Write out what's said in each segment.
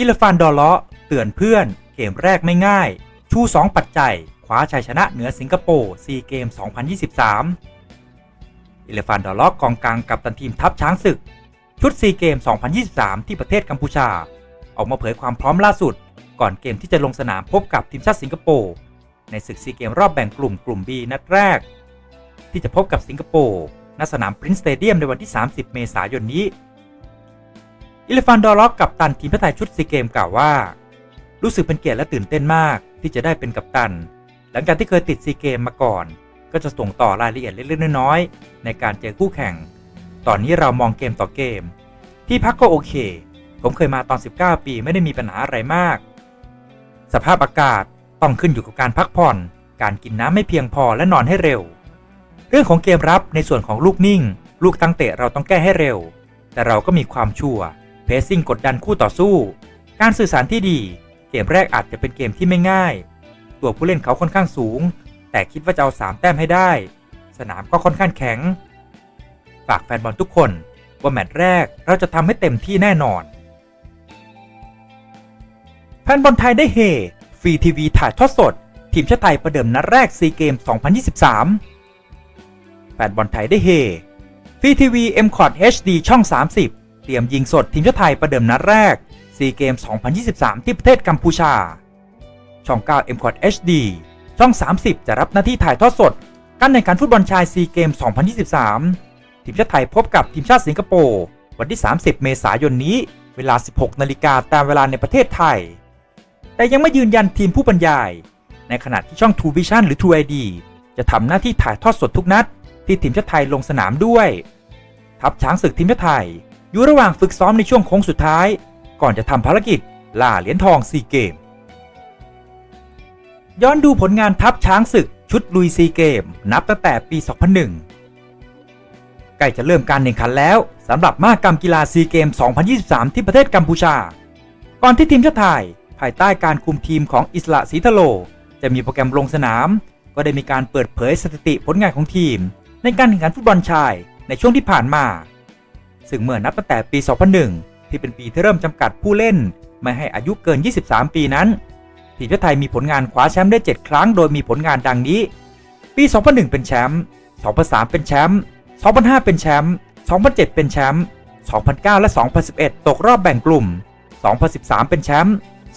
อิเลฟานดอลเลาะเตือนเพื่อนเกมแรกไม่ง่าย ชู 2 ปัจจัยคว้าชัยชนะเหนือสิงคโปร์ซีเกม 2023 อิเลฟานดอลเลาะกองกลางกับตันทีมทัพช้างศึก ชุดซีเกม 2023 ที่ประเทศกัมพูชา ออกมาเผยความพร้อมล่าสุด ก่อนเกมที่จะลงสนามพบกับทีมชาติสิงคโปร์ในศึกซีเกมรอบแบ่งกลุ่มกลุ่ม B นัดแรก ที่จะพบกับสิงคโปร์ณสนามปรินซ์สเตเดียมในวันที่ 30 เมษายนนี้ อิเลฟานดอล็อกกับตันทีมชาติไทยชุดซีเกมกล่าวว่า รู้สึกเป็นเกียรติและตื่นเต้นมากที่จะได้เป็นกัปตัน หลังจากที่เคยติดซีเกมมาก่อน ก็จะส่งต่อรายละเอียดเล็กๆน้อยๆในการเจอคู่แข่ง ตอนนี้เรามองเกมต่อเกม ที่พักก็โอเค ผมเคยมาตอน 19 ปีไม่ได้มีปัญหาอะไรมาก สภาพอากาศต้องขึ้นอยู่กับการพักผ่อน การกินน้ำไม่เพียงพอและนอนให้เร็ว เรื่องของเกมรับในส่วนของลูกนิ่ง ลูกตั้งเตะเราต้องแก้ให้เร็ว แต่เราก็มีความชั่ว เพสซิ่งกดดันคู่ต่อสู้ การสื่อสารที่ดี เกมแรกอาจจะเป็นเกมที่ไม่ง่าย ตัวผู้เล่นเขาค่อนข้างสูง แต่คิดว่าจะเอาสามแต้มให้ได้ สนามก็ค่อนข้างแข็ง ฝากแฟนบอลทุกคนว่าแมตช์แรกเราจะทำให้เต็มที่แน่นอน แฟนบอลไทยได้เฮฟรีทีวีถ่ายทอดสด ทีมชาติไทยประเดิมนัดแรกซีเกม 2023 แฟนบอลไทยได้เฮฟรีทีวี m c o t HD ช่อง 30 เตรียมยิงสดทีมชาติไทยประเดิมนัดแรกซีเกม 2023 ที่ประเทศกัมพูชา ช่อง 9 m c o t HD ช่อง 30 จะรับหน้าที่ถ่ายทอดสด การแข่งขันฟุตบอลชายซีเกม 2023 ทีมชาติไทยพบกับทีมชาติสิงคโปร์วันที่ 30 เมษายนนี้ เวลา 16 นาฬิกาตามเวลาในประเทศไทย แต่ยังไม่ยืนยันทีมผู้บรรยาย ในขณะที่ช่อง True Vision หรือ True ID จะทำหน้าที่ถ่ายทอดสดทุกนัด ที่ทีมชาติไทยลงสนามด้วย ทัพช้างศึกทีมชาติไทย อยู่ระหว่างฝึกซ้อมในช่วงโค้งสุดท้าย ก่อนจะทำภารกิจล่าเหรียญทองซีเกม ย้อนดูผลงานทัพช้างศึกชุดลุยซีเกม นับตั้งแต่ปี 2001 ใกล้จะเริ่มการแข่งขันแล้วสำหรับมหกรรมกีฬาซีเกม 2023 ที่ประเทศกัมพูชา ก่อนที่ทีมชาติไทยภายใต้การคุมทีมของอิสระศรีทะโล จะมีโปรแกรมลงสนาม ก็ได้มีการเปิดเผยสถิติผลงานของทีม ในการแข่งขันฟุตบอลชายในช่วงที่ผ่านมา ซึ่งเมื่อนับตั้งแต่ปี 2001 ที่เป็นปีที่เริ่มจำกัดผู้เล่น ไม่ให้อายุเกิน 23 ปีนั้น ทีมชาติไทยมีผลงานคว้าแชมป์ได้ 7 ครั้ง โดยมีผลงานดังนี้ ปี 2001 เป็นแชมป์ 2003 เป็นแชมป์ 2005 เป็นแชมป์ 2007 เป็นแชมป์ 2009 และ 2011 ตกรอบแบ่งกลุ่ม 2013 เป็นแชมป์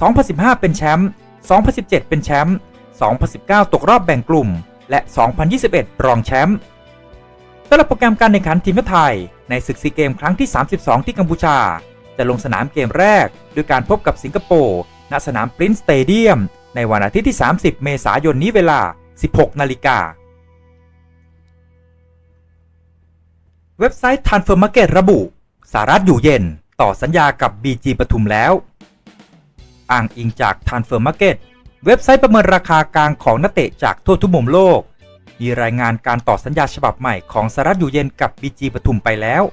2015 เป็นแชมป์ 2017 เป็นแชมป์ 2019 ตกรอบแบ่งกลุ่ม และ 2021 รองแชมป์สำหรับโปรแกรมการแข่งขันทีมชาติไทย ในศึกซีเกมครั้งที่ 32 ที่กัมพูชา จะลงสนามเกมแรก ด้วยการพบกับสิงคโปร์ณสนามปรินซ์สเตเดียมในวันอาทิตย์ที่ 30 เมษายนนี้เวลา 16 นาฬิกา เว็บไซต์ Transfer Market ระบุ สารัฐอยู่เย็นต่อสัญญากับ BG ปทุมแล้ว อ้างอิงจาก Transfer Market เว็บไซต์ประเมินราคากลางของนักเตะจากทั่วทุกมุมโลก มีรายงานการต่อสัญญาฉบับใหม่ของสารัฐอยู่เย็นกับ BG ปทุมไปแล้ว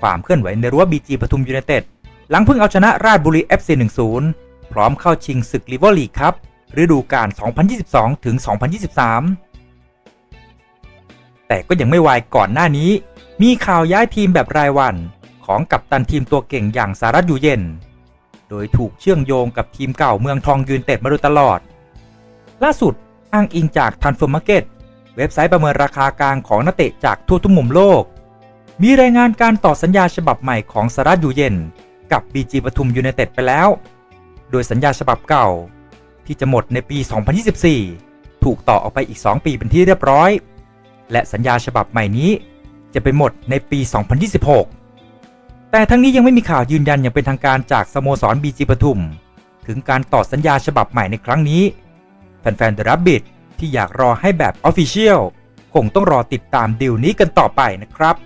ความเคลื่อนไหวในรั้ว BG ปทุมยูไนเต็ดหลังเพิ่งเอาชนะราชบุรี FC 1-0พร้อมเข้าชิงศึกลิเวอร์ลีกครับฤดูกาล 2022 ถึง 2023 แต่ก็ยังไม่วายก่อนหน้านี้ มีข่าวย้ายทีมแบบรายวันของกัปตันทีมตัวเก่งอย่างสารัตอยู่เย็น โดยถูกเชื่อมโยงกับทีมเก่าเมืองทองยูนเต็ดมาโดยตลอด ล่าสุด อ้างอิงจากทันเฟอร์มาร์เก็ตเว็บไซต์ประเมินราคากลางของนักเตะจากทั่วทุกมุมโลก มีรายงานการต่อสัญญาฉบับใหม่ของสารัตอยู่เย็น กับ BG ปทุมยูไนเต็ดไปแล้ว โดยสัญญาฉบับเก่า ที่จะหมดในปี 2024 ถูกต่อออกไปอีก 2 ปีเป็นที่เรียบร้อย และสัญญาฉบับใหม่นี้จะไปหมดในปี 2026 แต่ทั้งนี้ยังไม่มีข่าวยืนยันอย่างเป็นทางการจากสโมสร BG ปทุม ถึงการต่อสัญญาฉบับใหม่ในครั้งนี้ แฟนๆ The Rabbit ที่อยากรอให้แบบ Official คงต้องรอติดตามดีลนี้กันต่อไปนะครับ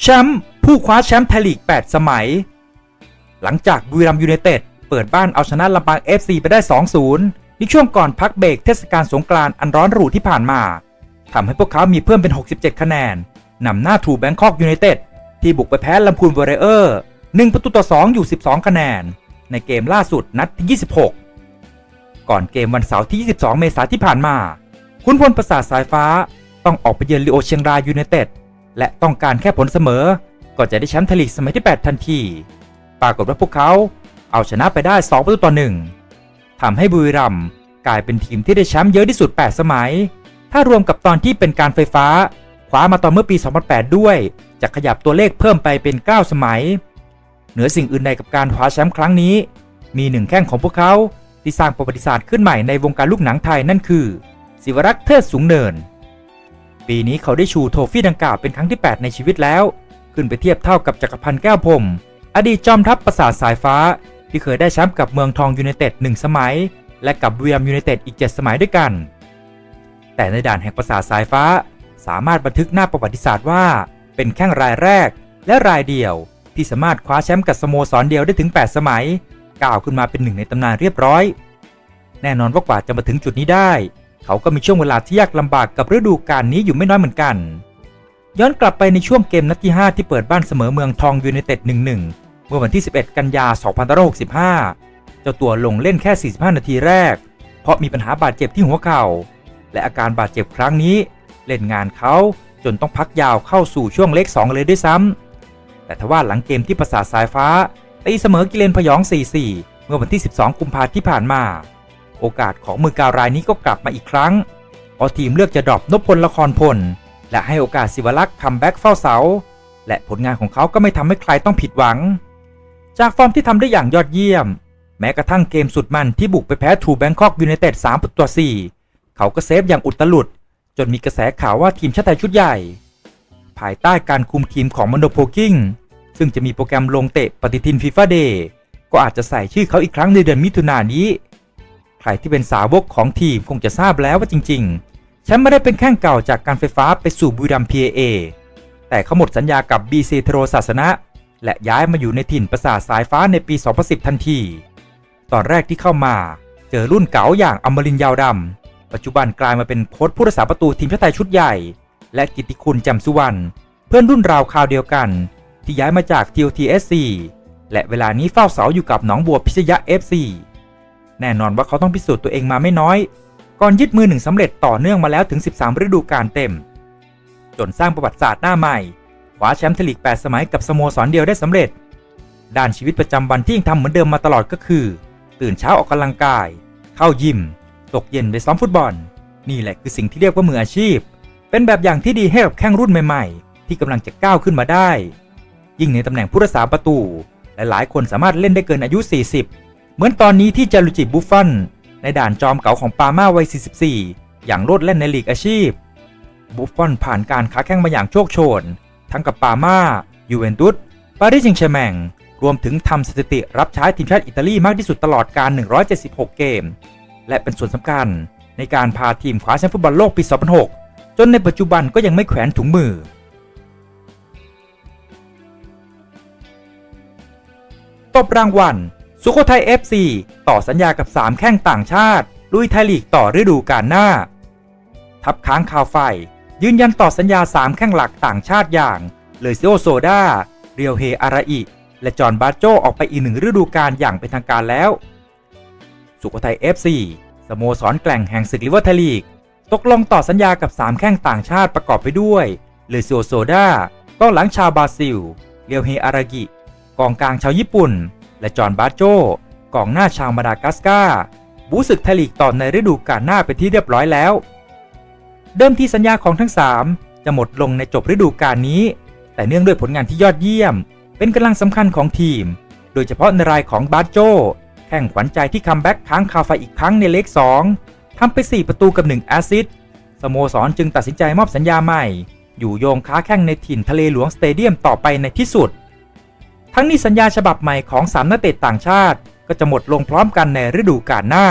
แชมป์ผู้คว้าแชมป์ไทยลีก 8 สมัย หลังจากบุรีรัมยูไนเต็ดเปิดบ้านเอาชนะลำปาง FC ไปได้ 2-0 ในช่วงก่อนพักเบรกเทศกาลสงกรานต์อันร้อนรุ่ที่ผ่านมาทำให้พวกเขามีเพิ่มเป็น 67 คะแนนนำหน้าทูแบงคอกยูไนเต็ดที่บุกไปแพ้ลำพูนวอร์เรเออร์1ประตูต่อ 2 อยู่ 12 คะแนน ในเกมล่าสุดนัดที่ 26 ก่อนเกมวันเสาร์ที่ 22 เมษายนที่ผ่านมา คุณพลประสาทสายฟ้าต้องออกไปเยือนลีโอเชียงรายยูไนเต็ดและต้องการแค่ผลเสมอ ก็จะได้แชมป์ไทยลีกสมัยที่ 8 ทันที ปรากฏว่าพวกเขาเอาชนะไปได้ 2 ประตูต่อ 1ทำให้บุรีรัมย์กลายเป็นทีมที่ได้แชมป์เยอะที่สุด 8 สมัย ถ้ารวมกับตอนที่เป็นการไฟฟ้าคว้ามาตอนเมื่อปี 2008 ด้วย จะขยับตัวเลขเพิ่มไปเป็น 9 สมัย เหนือสิ่งอื่นใดกับการคว้าแชมป์ครั้งนี้ มีหนึ่งแข้งของพวกเขาที่สร้างประวัติศาสตร์ขึ้นใหม่ในวงการลูกหนังไทยนั่นคือศิวรักษ์เทิดสูงเนิน ปีนี้เขาได้ชูโทฟี่ดังกล่าวเป็นครั้งที่ 8 ในชีวิตแล้ว ขึ้นไปเทียบเท่ากับจักรพันธ์แก้วพรมอดีตจอมทัพประสาทสายฟ้า ที่เคยได้แชมป์กับเมืองทองยูไนเต็ดหนึ่งสมัย และกับเวียมยูไนเต็ดอีก 7 สมัยด้วยกัน แต่ในด่านแห่งประสาทสายฟ้า สามารถบันทึกหน้าประวัติศาสตร์ว่า เป็นแข้งรายแรกและรายเดียว ที่สามารถคว้าแชมป์กับสโมสรเดียวได้ถึง 8 สมัย ก้าวขึ้นมาเป็นหนึ่งในตำนานเรียบร้อย แน่นอนว่ากว่าจะมาถึงจุดนี้ได้ เขาก็มีช่วงเวลาที่ยากลำบากกับฤดูกาลนี้อยู่ไม่น้อยเหมือนกัน ย้อนกลับไปในช่วงเกมนัดที่ 5 ที่เปิดบ้านเสมอเมืองทองยูไนเต็ด 1-1 เมื่อวันที่ 11 กันยา2565 เจ้าตัวลงเล่นแค่ 45 นาทีแรก เพราะมีปัญหาบาดเจ็บที่หัวเข่า และอาการบาดเจ็บครั้งนี้ เล่นงานเขาจนต้องพักยาวเข้าสู่ช่วงเลข2เลยด้วยซ้ำ แต่ทว่าหลังเกมที่ประสาทสายฟ้าตีเสมอกิเลนพยอง 4-4 เมื่อวันที่ 12 กุมภาพันธ์ที่ผ่านมา โอกาสของมือการายนี้ก็กลับมาอีกครั้งเพราะทีมเลือกจะดรอปนพพลละครพล และให้โอกาสศิวลักษ์คัมแบ็กเฝ้าเสา และผลงานของเขาก็ไม่ทำให้ใครต้องผิดหวัง จากฟอร์มที่ทำได้อย่างยอดเยี่ยม แม้กระทั่งเกมสุดมันที่บุกไปแพ้ทูแบงคอกยูไนเต็ด3ประตูต่อ4เขาก็เซฟอย่างอุตลุด จนมีกระแสข่าวว่าทีมชาติไทยชุดใหญ่ ภายใต้การคุมทีมของมอนโดโพกิ้งซึ่งจะมีโปรแกรมลงเตะปฏิทินฟีฟ่าเดย์ก็อาจจะใส่ชื่อเขาอีกครั้งในเดือนมิถุนายนนี้ ใครที่เป็นสาวกของทีมคงจะทราบแล้วว่าจริงๆแชมป์ไม่ได้เป็นแข้งเก่าจากการไฟฟ้าไปสู่บุรีรัมย์ PAA แต่เขาหมดสัญญากับ BC เทโรศาสนะ และย้ายมาอยู่ในถิ่นประสาทสายฟ้าในปี 2010 ทันที ตอนแรกที่เข้ามา เจอรุ่นเก๋าอย่างอมรินยาวดำปัจจุบันกลายมาเป็นโค้ชผู้รักษาประตูทีมชาติไทยชุดใหญ่ และกิติคุณจำสุวรรณเพื่อนรุ่นราวคราวเดียวกัน ที่ย้ายมาจาก TOTSC และเวลานี้เฝ้าเสาอยู่กับหนองบัวพิชยะ FC แน่นอนว่าเขาต้องพิสูจน์ตัวเองมาไม่น้อย ก่อนยึดมือหนึ่งสำเร็จต่อเนื่องมาแล้วถึง 13 ฤดูกาลเต็ม จนสร้างประวัติศาสตร์หน้าใหม่คว้าแชมป์ไทลีก 8 สมัยกับสโมสรเดียวได้สำเร็จ ด้านชีวิตประจำวันที่ยังทำเหมือนเดิมมาตลอดก็คือ ตื่นเช้าออกกำลังกาย เข้ายิม ตกเย็นไปซ้อมฟุตบอล นี่แหละคือสิ่งที่เรียกว่ามืออาชีพ เป็นแบบอย่างที่ดีให้กับแข้งรุ่นใหม่ๆ ที่กำลังจะก้าวขึ้นมาได้ ยิ่งในตำแหน่งผู้รักษาประตู หลายๆ คนสามารถเล่นได้เกินอายุ 40 เหมือนตอนนี้ที่จารุจิบุฟฟอนในด่านจอมเก๋าของปาม่าวัย 44 อย่างโลดเล่นในลีกอาชีพ บุฟฟอนผ่านการค้าแข่งมาอย่างโชคโชน ทั้งกับปาม่ายูเวนตุสปารีสแซงต์แชร์แมงรวมถึงทำสถิติรับใช้ทีมชาติอิตาลีมากที่สุดตลอดการ 176 เกม และเป็นส่วนสำคัญในการพาทีมคว้าแชมป์ฟุตบอลโลกปี 2006 จนในปัจจุบันก็ยังไม่แขวนถุงมือ ตบรางวัล สุโขทัย FC ต่อสัญญากับ 3 แข้งต่างชาติ ลุยไทยลีกต่อฤดูกาลหน้า ทับค้างข่าวไฟ ยืนยันต่อสัญญา 3 แข้งหลักต่างชาติอย่าง เลซิโอโซดา เรียวเฮอาราอิ และจอห์นบาโจออกไปอีกหนึ่งฤดูกาลอย่างเป็นทางการแล้ว สุโขทัย FC สโมสรแกล่งแห่งศึกลิเวอร์ไทยลีก ตกลงต่อสัญญากับ 3 แข้งต่างชาติประกอบไปด้วยเลซิโอโซดากองหลังชาวบราซิลเรียวเฮอารากิ กองกลางชาวญี่ปุ่น และจอห์นบาโจกองหน้าชาวมาดากัสการ์บูศึกไทยลีกต่อในฤดูกาลหน้าเป็นที่เรียบร้อยแล้ว เดิมทีสัญญาของทั้ง 3 จะหมดลงในจบฤดูกาลนี้ แต่เนื่องด้วยผลงานที่ยอดเยี่ยม เป็นกำลังสำคัญของทีม โดยเฉพาะในรายของบาโจแข่งขวัญใจที่คัมแบ็กค้างคาไฟอีกครั้งในเลข2 ทำไป 4 ประตูกับ 1 แอสซิสต์สโมสรจึงตัดสินใจมอบสัญญาใหม่ อยู่โยงค้าแข่งในถิ่นทะเลหลวงสเตเดียมต่อไปในที่สุด ทั้งนี้สัญญาฉบับใหม่ของ 3 นักเตะต่างชาติ ก็จะหมดลงพร้อมกันในฤดูกาลหน้า